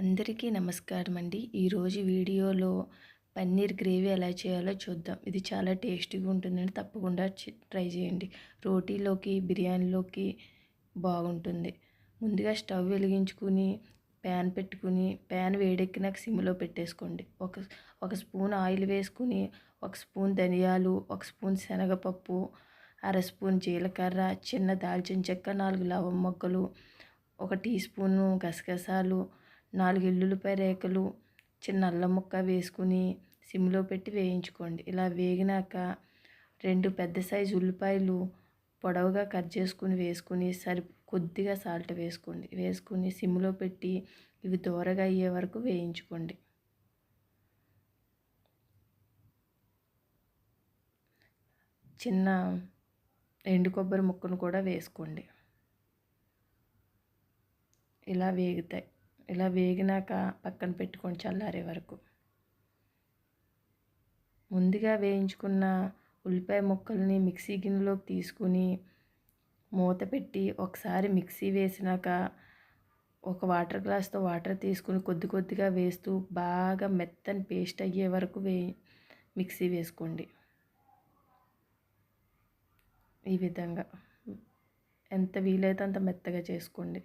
అందరికీ నమస్కారం అండి ఈరోజు వీడియోలో పన్నీర్ గ్రేవీ ఎలా చేయాలో చూద్దాం. ఇది చాలా టేస్టీగా ఉంటుందండి. తప్పకుండా ట్రై చేయండి. రోటీలోకి బిర్యానీలోకి బాగుంటుంది. ముందుగా స్టవ్ వెలిగించుకుని ప్యాన్ పెట్టుకుని ప్యాన్ వేడెక్కినాక సిమ్లో పెట్టేసుకోండి. ఒక ఒక స్పూన్ ఆయిల్ వేసుకుని ఒక స్పూన్ ధనియాలు ఒక స్పూన్ శనగపప్పు అర స్పూన్ జీలకర్ర చిన్న దాల్చిన చెక్క నాలుగు లవం మొక్కలు ఒక టీ స్పూను గసగసాలు నాలుగు ఎల్లుల్లిపాయ రేకలు చిన్న అల్లం ముక్క వేసుకుని సిమ్లో పెట్టి వేయించుకోండి. ఇలా వేగినాక రెండు పెద్ద సైజు ఉల్లిపాయలు పొడవుగా కట్ చేసుకుని వేసుకుని సరి కొద్దిగా సాల్ట్ వేసుకోండి. వేసుకుని సిమ్లో పెట్టి ఇవి దూరగా అయ్యే వరకు వేయించుకోండి. చిన్న ఎండు కొబ్బరి ముక్కను కూడా వేసుకోండి. ఇలా వేగుతాయి. ఇలా వేగినాక పక్కన పెట్టుకొని చల్లారే వరకు. ముందుగా వేయించుకున్న ఉల్లిపాయ ముక్కల్ని మిక్సీ గిన్నెలోకి తీసుకుని మూత పెట్టి ఒకసారి మిక్సీ వేసినాక ఒక వాటర్ గ్లాస్తో వాటర్ తీసుకుని కొద్ది కొద్దిగా వేస్తూ బాగా మెత్తని పేస్ట్ అయ్యే వరకు వే మిక్సీ వేసుకోండి. ఈ విధంగా. ఎంత వీలైతే అంత మెత్తగా చేసుకోండి.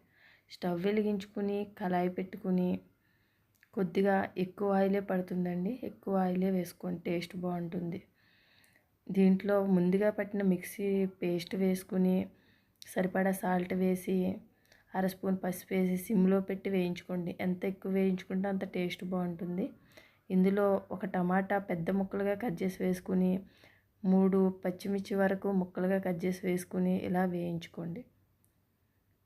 స్టవ్ వెలిగించుకుని కళాయి పెట్టుకుని కొద్దిగా ఎక్కువ ఆయిలే పడుతుందండి. ఎక్కువ ఆయిలే వేసుకోండి టేస్ట్ బాగుంటుంది. దీంట్లో ముందుగా పట్టిన మిక్సీ పేస్ట్ వేసుకుని సరిపడా సాల్ట్ వేసి అర స్పూన్ పసుపు వేసి సిమ్లో పెట్టి వేయించుకోండి. ఎంత ఎక్కువ వేయించుకుంటే అంత టేస్ట్ బాగుంటుంది. ఇందులో ఒక టమాటా పెద్ద ముక్కలుగా కట్ చేసి వేసుకుని మూడు పచ్చిమిర్చి వరకు ముక్కలుగా కట్ చేసి వేసుకుని ఇలా వేయించుకోండి.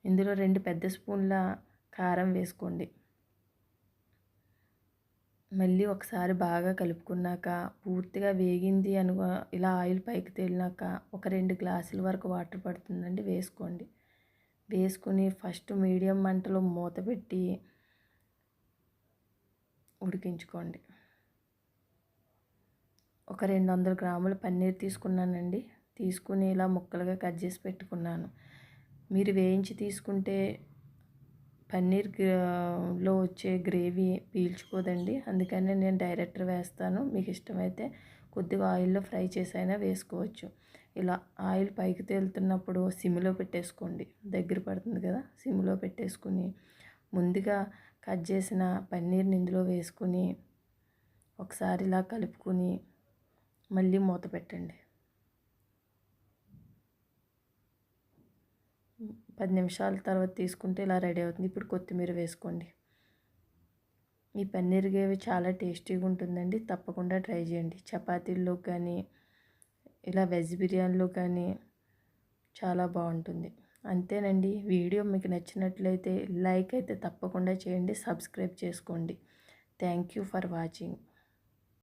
ఇందులో రెండు పెద్ద స్పూన్ల కారం వేసుకోండి. మళ్ళీ ఒకసారి బాగా కలుపుకున్నాక పూర్తిగా వేగింది అను ఇలా ఆయిల్ పైకి తేలినాక ఒక రెండు గ్లాసుల వరకు వాటర్ పడుతుందండి వేసుకోండి. వేసుకుని ఫస్ట్ మీడియం మంటలో మూత పెట్టి ఉడికించుకోండి. ఒక రెండు వందల గ్రాముల పన్నీర్ తీసుకున్నానండి. తీసుకుని ఇలా ముక్కలుగా కట్ చేసి పెట్టుకున్నాను. మీరు వేయించి తీసుకుంటే పన్నీర్లో వచ్చే గ్రేవీ పీల్చుకోదండి. అందుకనే నేను డైరెక్టర్ వేస్తాను. మీకు ఇష్టమైతే కొద్దిగా ఆయిల్లో ఫ్రై చేసైనా వేసుకోవచ్చు. ఇలా ఆయిల్ పైకి తేలుతున్నప్పుడు సిమ్లో పెట్టేసుకోండి. దగ్గర పడుతుంది కదా సిమ్లో పెట్టేసుకుని ముందుగా కట్ చేసిన పన్నీర్ని ఇందులో వేసుకుని ఒకసారి ఇలా కలుపుకొని మళ్ళీ మూత పెట్టండి. పది నిమిషాల తర్వాత తీసుకుంటే ఇలా రెడీ అవుతుంది. ఇప్పుడు కొత్తిమీర వేసుకోండి. ఈ పన్నీర్ గ్రేవీ చాలా టేస్టీగా ఉంటుందండి. తప్పకుండా ట్రై చేయండి. చపాతీల్లో కానీ ఇలా వెజ్ బిర్యానీలో కానీ చాలా బాగుంటుంది. అంతేనండి. వీడియో మీకు నచ్చినట్లయితే లైక్ అయితే తప్పకుండా చేయండి. సబ్స్క్రైబ్ చేసుకోండి. Thank you for watching.